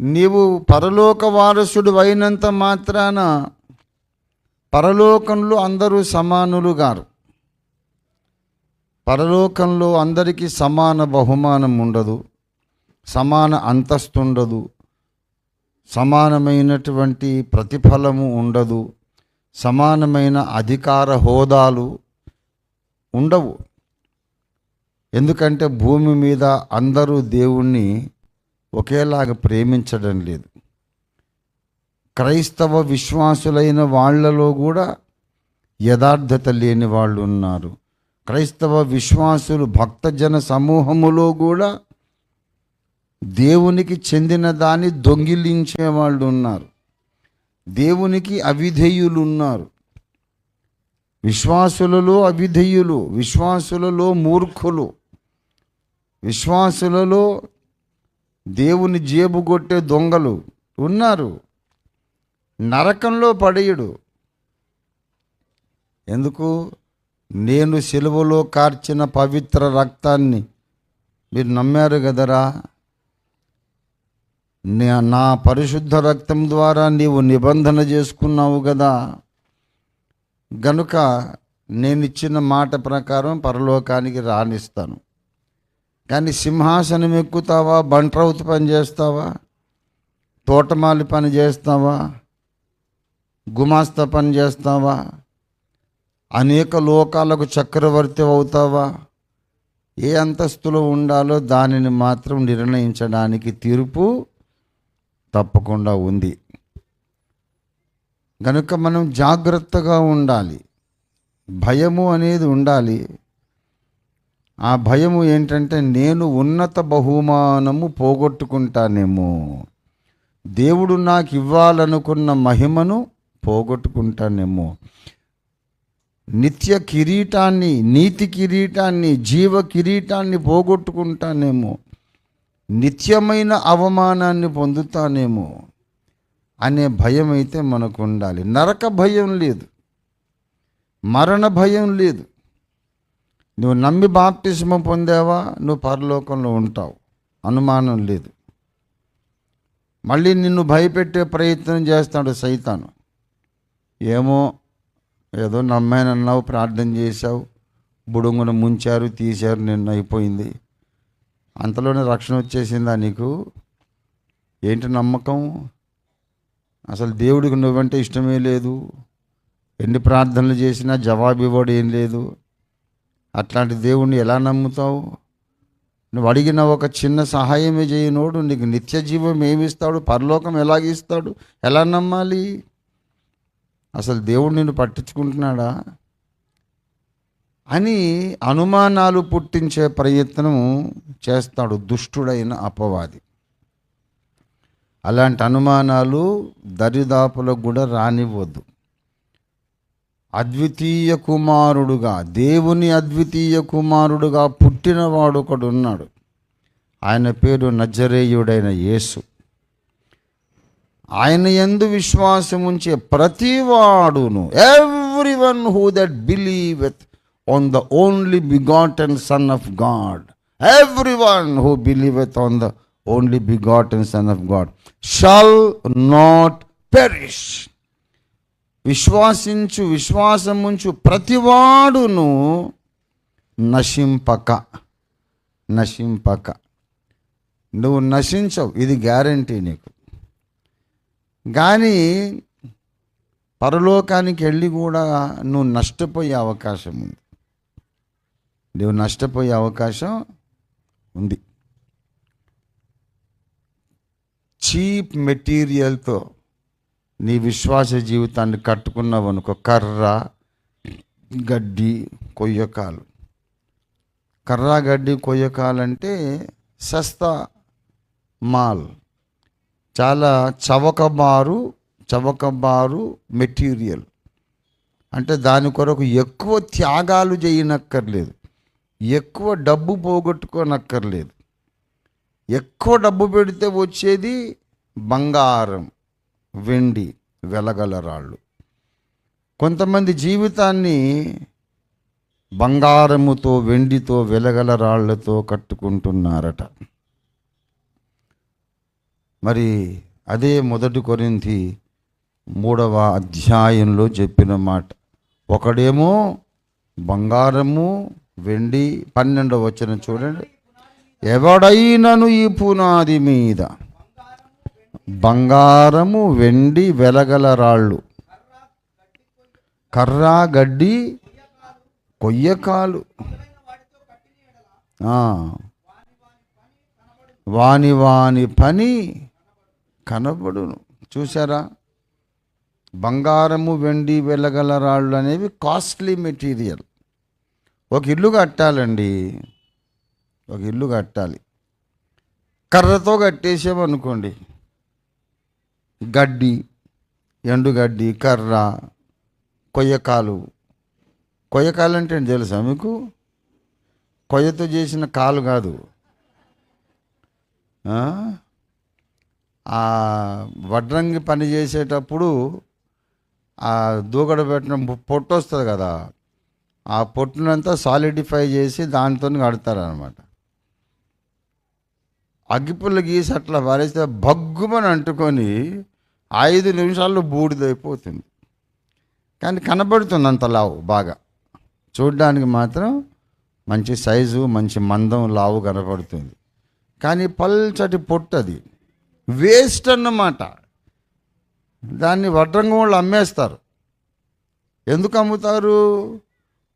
నీవు పరలోక వారసుడు అయినంత మాత్రాన పరలోకంలో అందరూ సమానులు గారు. పరలోకంలో అందరికీ సమాన బహుమానం ఉండదు సమాన అంతస్తు ఉండదు సమానమైనటువంటి ప్రతిఫలము ఉండదు సమానమైన అధికార హోదాలు ఉండవు. ఎందుకంటే భూమి మీద అందరూ దేవుణ్ణి ఒకేలాగా ప్రేమించడం లేదు. క్రైస్తవ విశ్వాసులైన వాళ్ళలో కూడా యథార్థత లేని వాళ్ళు ఉన్నారు. క్రైస్తవ విశ్వాసులు భక్తజన సమూహములో కూడా దేవునికి చెందిన దాన్ని దొంగిలించే వాళ్ళు ఉన్నారు. దేవునికి అవిధేయులు ఉన్నారు. విశ్వాసులలో అవిధేయులు విశ్వాసులలో మూర్ఖులు విశ్వాసులలో దేవుని జేబు కొట్టే దొంగలు ఉన్నారు. నరకంలో పడేయుడు. ఎందుకు? నేను సెలవులో కార్చిన పవిత్ర రక్తాన్ని. మీరు నమ్మారు కదరా? నా పరిశుద్ధ రక్తం ద్వారా నీవు నిబంధన చేసుకున్నావు కదా. గనుక నేను ఇచ్చిన మాట ప్రకారం పరలోకానికి రాణిస్తాను. కానీ సింహాసనం ఎక్కుతావా? బంట్రౌత్ పని చేస్తావా? తోటమాలి పని చేస్తావా? గుమాస్తా పని చేస్తావా? అనేక లోకాలకు చక్రవర్తి అవుతావా? ఏ అంతస్తులో ఉండాలో దానిని మాత్రం నిర్ణయించడానికి తీర్పు తప్పకుండా ఉంది. కనుక మనం జాగ్రత్తగా ఉండాలి. భయము అనేది ఉండాలి. ఆ భయము ఏంటంటే నేను ఉన్నత బహుమానము పోగొట్టుకుంటానేమో. దేవుడు నాకు ఇవ్వాలనుకున్న మహిమను పోగొట్టుకుంటానేమో. నిత్య కిరీటాన్ని నీతి కిరీటాన్ని జీవ కిరీటాన్ని పోగొట్టుకుంటానేమో. నిత్యమైన అవమానాన్ని పొందుతానేమో అనే భయం అయితే మనకు ఉండాలి. నరక భయం లేదు. మరణ భయం లేదు. నువ్వు నమ్మి బాప్తిస్మం పొందావా? నువ్వు పరలోకంలో ఉంటావు. అనుమానం లేదు. మళ్ళీ నిన్ను భయపెట్టే ప్రయత్నం చేస్తాడు సైతాను. ఏమో ఏదో నమ్మానన్నావు ప్రార్థన చేశావు బుడుంగున ముంచారు తీశారు నిన్ను అయిపోయింది. అంతలోనే రక్షణ వచ్చేసిందా నీకు? ఏంటి నమ్మకం? అసలు దేవుడికి నువ్వంటే ఇష్టమే లేదు. ఎన్ని ప్రార్థనలు చేసినా జవాబు ఇవ్వడం ఏం లేదు. అట్లాంటి దేవుణ్ణి ఎలా నమ్ముతావు? నువ్వు అడిగిన ఒక చిన్న సహాయమే చేయనోడు నీకు నిత్య జీవం ఏమిస్తాడు? పరలోకం ఎలాగిస్తాడు? ఎలా నమ్మాలి? అసలు దేవుడు నిన్ను పట్టించుకుంటున్నాడా? అని అనుమానాలు పుట్టించే ప్రయత్నం చేస్తాడు దుష్టుడైన అపవాది. అలాంటి అనుమానాలు దరిదాపులకు కూడా రానివ్వద్దు. అద్వితీయ కుమారుడుగా దేవుని అద్వితీయ కుమారుడుగా పుట్టినవాడు ఒకడు ఉన్నాడు ఆయన పేరు నజరేయుడైన యేసు. ఆయన ఎందు విశ్వాసం ఉంచే ప్రతివాడును every one who that believeth on the only begotten son of God every one who believeth on the only begotten son of God shall not perish విశ్వాసించు విశ్వాసముంచు ప్రతివాడును నశింపక నశింపక. నువ్వు నశించవు ఇది గ్యారంటీ నీకు. కానీ పరలోకానికి వెళ్ళి కూడా నువ్వు నష్టపోయే అవకాశం ఉంది. నువ్వు నష్టపోయే అవకాశం ఉంది. చీప్ మెటీరియల్తో నీ విశ్వాస జీవితాన్ని కట్టుకున్నావు అనుకో కర్ర గడ్డి కొయ్యకాలు. కర్ర గడ్డి కొయ్యకాలంటే సస్తా మాల్. చాలా చవకబారు చవకబారు మెటీరియల్. అంటే దాని కొరకు ఎక్కువ త్యాగాలు చేయనక్కర్లేదు. ఎక్కువ డబ్బు పోగొట్టుకోనక్కర్లేదు. ఎక్కువ డబ్బు పెడితే వచ్చేది బంగారం. వెండి వెలగల రాళ్ళు కొంతమంది జీవితాన్ని బంగారముతో వెండితో వెలగల రాళ్ళతో కట్టుకుంటున్నారట. మరి అదే మొదటి కొరింది మూడవ అధ్యాయంలో చెప్పిన మాట. ఒకడేమో బంగారము వెండి పన్నెండవ వచ్చిన చూడండి. ఎవడైనను ఈ పునాది మీద? బంగారము వెండి వెలగల రాళ్ళు. కర్ర గడ్డి కొయ్యకాలు. వాని వాని పని కనబడును. చూసారా బంగారము వెండి వెలగల రాళ్ళు అనేవి కాస్ట్లీ మెటీరియల్. ఒక ఇల్లు కట్టాలండి. ఒక ఇల్లు కట్టాలి. కర్రతో కట్టేసామనుకోండి. గడ్డి ఎండుగడ్డి కర్ర కొయ్యకాలు. కొయ్యకాలు అంటే తెలుసా మీకు? కొయ్యతో చేసిన కాలు కాదు. ఆ? వడ్రంగి పని చేసేటప్పుడు ఆ దూకడ పెట్టిన పొట్టు వస్తుంది కదా. ఆ పొట్టునంతా సాలిడిఫై చేసి దాంతో కడతారనమాట అగ్గిపుల్ల గీసి అట్లా పారేస్తే భగ్గుమని అంటుకొని ఐదు నిమిషాల్లో బూడిదైపోతుంది. కానీ కనబడుతుంది అంత లావు బాగా. చూడడానికి మాత్రం మంచి సైజు మంచి మందం లావు కనపడుతుంది కానీ పల్చటి పొట్టు అది వేస్ట్ అన్నమాట. దాన్ని వడ్రంగం వాళ్ళు అమ్మేస్తారు. ఎందుకు అమ్ముతారు?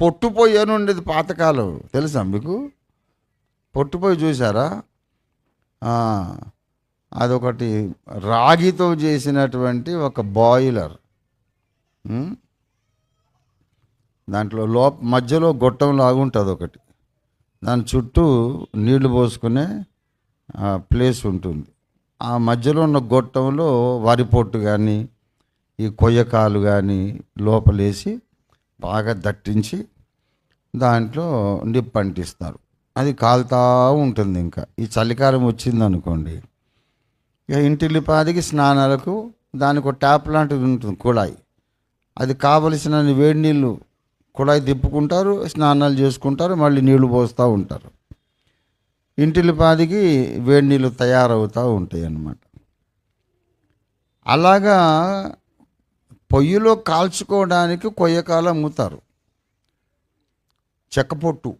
పొట్టుపోయి అని ఉండేది పాతకాలం. తెలుసా మీకు? పొట్టుపోయి చూసారా అదొకటి. రాగితో చేసినటువంటి ఒక బాయిలర్. దాంట్లో లోప మధ్యలో గొట్టం లాగుంటుంది ఒకటి. దాని చుట్టూ నీళ్ళు పోసుకునే ప్లేస్ ఉంటుంది. ఆ మధ్యలో ఉన్న గొట్టంలో వరి పొట్టు కానీ ఈ కొయ్యకాలు కానీ లోపలేసి బాగా దట్టించి దాంట్లో నిప్పు అంటిస్తారు అది కాలుతూ ఉంటుంది ఇంకా. ఈ చలికాలం వచ్చింది అనుకోండి ఇక ఇంటిల్లిపాదికి స్నానాలకు దానికి ఒక ట్యాప్ లాంటిది ఉంటుంది కుళాయి. అది కావలసిన వేడి నీళ్ళు కుళాయి తిప్పుకుంటారు స్నానాలు చేసుకుంటారు మళ్ళీ నీళ్ళు పోస్తూ ఉంటారు. ఇంటిల్లిపాదికి వేడి నీళ్ళు తయారవుతూ ఉంటాయి అన్నమాట అలాగా పొయ్యిలో కాల్చుకోవడానికి కొయ్యకాలు అమ్ముతారు. చెక్క పొట్టు.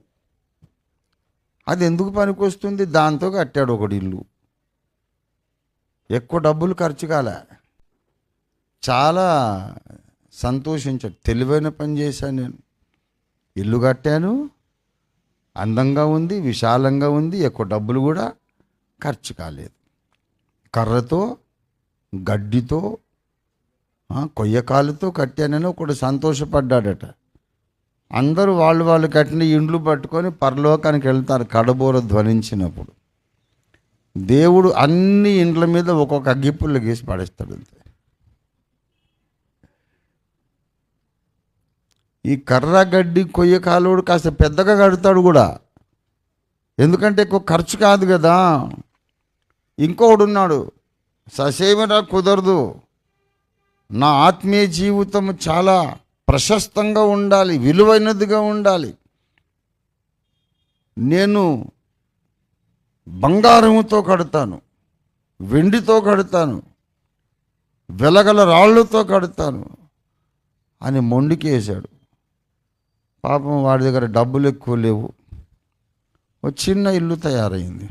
అది ఎందుకు పనికొస్తుంది? దాంతో కట్టాడు ఒకటి ఇల్లు ఎక్కువ డబ్బులు ఖర్చు కాలే. చాలా సంతోషించాడు తెలివైన పని చేశాను నేను. ఇల్లు కట్టాను. అందంగా ఉంది విశాలంగా ఉంది ఎక్కువ డబ్బులు కూడా ఖర్చు కాలేదు. కర్రతో గడ్డితో కొయ్యకాలుతో కట్టానని ఒకడు సంతోషపడ్డాడట. అందరూ వాళ్ళు వాళ్ళు కట్టిన ఇండ్లు పట్టుకొని పరలోకానికి వెళ్తారు కడబోర ధ్వనించినప్పుడు. దేవుడు అన్ని ఇండ్ల మీద ఒక్కొక్క అగ్గిపుల్లు గీసి పడేస్తాడు అంతే. ఈ కర్ర గడ్డి కొయ్య కాలువడు కాస్త పెద్దగా కడతాడు కూడా. ఎందుకంటే ఎక్కువ ఖర్చు కాదు కదా. ఇంకొకడు ఉన్నాడు ససేమిరా కుదరదు. నా ఆత్మీయ జీవితం చాలా ప్రశస్తంగా ఉండాలి విలువైనదిగా ఉండాలి. నేను బంగారముతో కడతాను వెండితో కడతాను వెలగల రాళ్ళతో కడతాను అని మొండికేశాడు పాపం వాడి దగ్గర డబ్బులు ఎక్కువ లేవు. ఒక చిన్న ఇల్లు తయారైంది.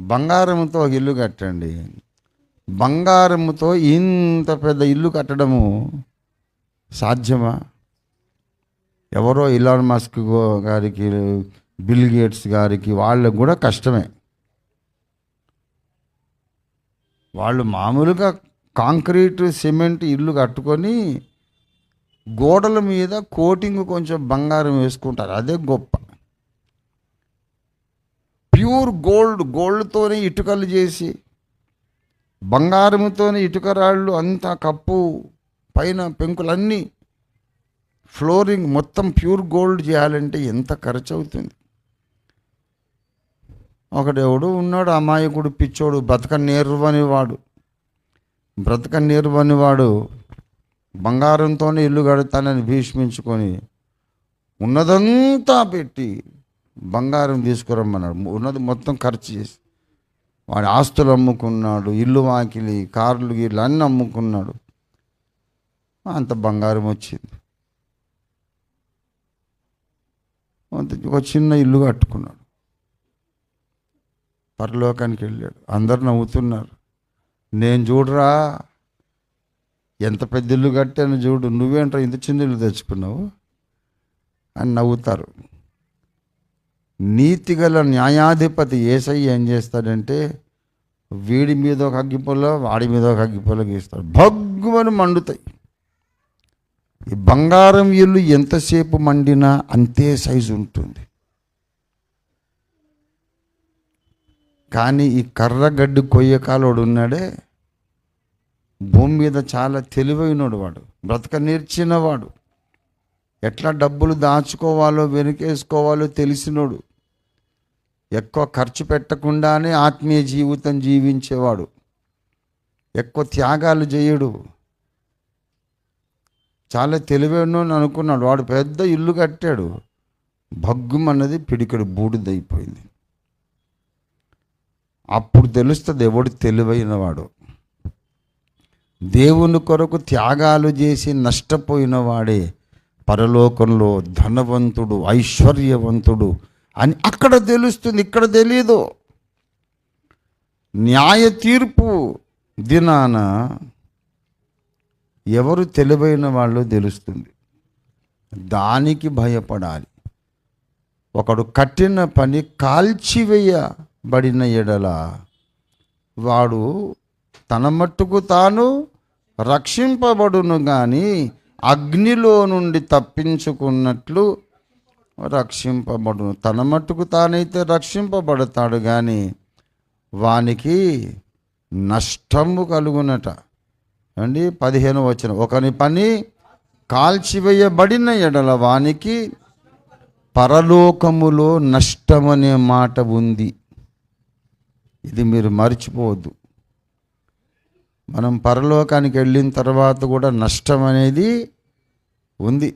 బంగారముతో ఒక ఇల్లు కట్టండి. బంగారముతో ఇంత పెద్ద ఇల్లు కట్టడము సాధ్యమా? ఎవరో ఇలాన్ మస్క్ గారికి బిల్ గేట్స్ గారికి వాళ్ళకు కూడా కష్టమే. వాళ్ళు మామూలుగా కాంక్రీట్ సిమెంట్ ఇల్లు కట్టుకొని గోడల మీద కోటింగ్ కొంచెం బంగారం వేసుకుంటారు. అదే గొప్ప. ప్యూర్ గోల్డ్ గోల్డ్తోనే ఇటుకలు చేసి బంగారంతోనే ఇటుక రాళ్ళు అంతా కప్పు పైన పెంకులన్నీ ఫ్లోరింగ్ మొత్తం ప్యూర్ గోల్డ్ చేయాలంటే ఎంత ఖర్చు అవుతుంది ఒకడెవడు ఉన్నాడు అమాయకుడు పిచ్చోడు బ్రతక నేర్వనివాడు బ్రతక నేర్వనివాడు బంగారంతోనే ఇల్లు కడతానని భీష్మించుకొని ఉన్నదంతా పెట్టి బంగారం తీసుకురమ్మన్నాడు. ఉన్నది మొత్తం ఖర్చు చేసి వాడి ఆస్తులు అమ్ముకున్నాడు ఇల్లు వాకిలి కార్లు గీర్లు అన్నీ అమ్ముకున్నాడు. అంత బంగారం వచ్చింది. ఒక చిన్న ఇల్లు కట్టుకున్నాడు. పరలోకానికి వెళ్ళాడు. అందరు నవ్వుతున్నారు. నేను చూడరా ఎంత పెద్ద ఇల్లు కట్టాను చూడు నువ్వేంట్రా ఇంత చిన్న ఇల్లు తెచ్చుకున్నావు? అని నవ్వుతారు. నీతిగల న్యాయాధిపతి ఏసై ఏం చేస్తాడంటే వీడి మీద ఒక అగ్గిపొల వాడి మీద ఒక అగ్గిపొల గీస్తాడు. భగ్గుమని మండుతాయి. ఈ బంగారం ఇల్లు ఎంతసేపు మండినా అంతే సైజు ఉంటుంది. కానీ ఈ కర్రగడ్డి కొయ్యకాలోడు ఉన్నాడే. భూమి మీద చాలా తెలివైనడు వాడు. బ్రతక నేర్చినవాడు ఎట్లా డబ్బులు దాచుకోవాలో వెనుకేసుకోవాలో తెలిసినోడు. ఎక్కువ ఖర్చు పెట్టకుండానే ఆత్మీయ జీవితం జీవించేవాడు. ఎక్కువ త్యాగాలు చేయడు. చాలా తెలివైన అనుకున్నాడు. వాడు పెద్ద ఇల్లు కట్టాడు. భగ్గుమన్నది పిడికడు బూడిదైపోయింది. అప్పుడు తెలుస్తుంది ఎవడు తెలివైనవాడు. దేవుని కొరకు త్యాగాలు చేసి నష్టపోయినవాడే పరలోకంలో ధనవంతుడు ఐశ్వర్యవంతుడు అని అక్కడ తెలుస్తుంది ఇక్కడ తెలియదు న్యాయ తీర్పు దినాన ఎవరు తెలివైన వాళ్ళు తెలుస్తుంది. దానికి భయపడాలి. ఒకడు కట్టిన పని కాల్చివేయ. బడిన ఎడల వాడు తన మట్టుకు తాను రక్షింపబడును కానీ అగ్నిలో నుండి తప్పించుకున్నట్లు రక్షింపబడును. తన మట్టుకు తానైతే రక్షింపబడతాడు కానీ వానికి నష్టము కలుగునట. అండి పదిహేను వచ్చిన ఒకని పని కాల్చివేయబడిన ఎడల వానికి పరలోకములో నష్టమనే మాట ఉంది. ఇది మీరు మర్చిపోవద్దు. మనం పరలోకానికి వెళ్ళిన తర్వాత కూడా నష్టం అనేది ఉంది.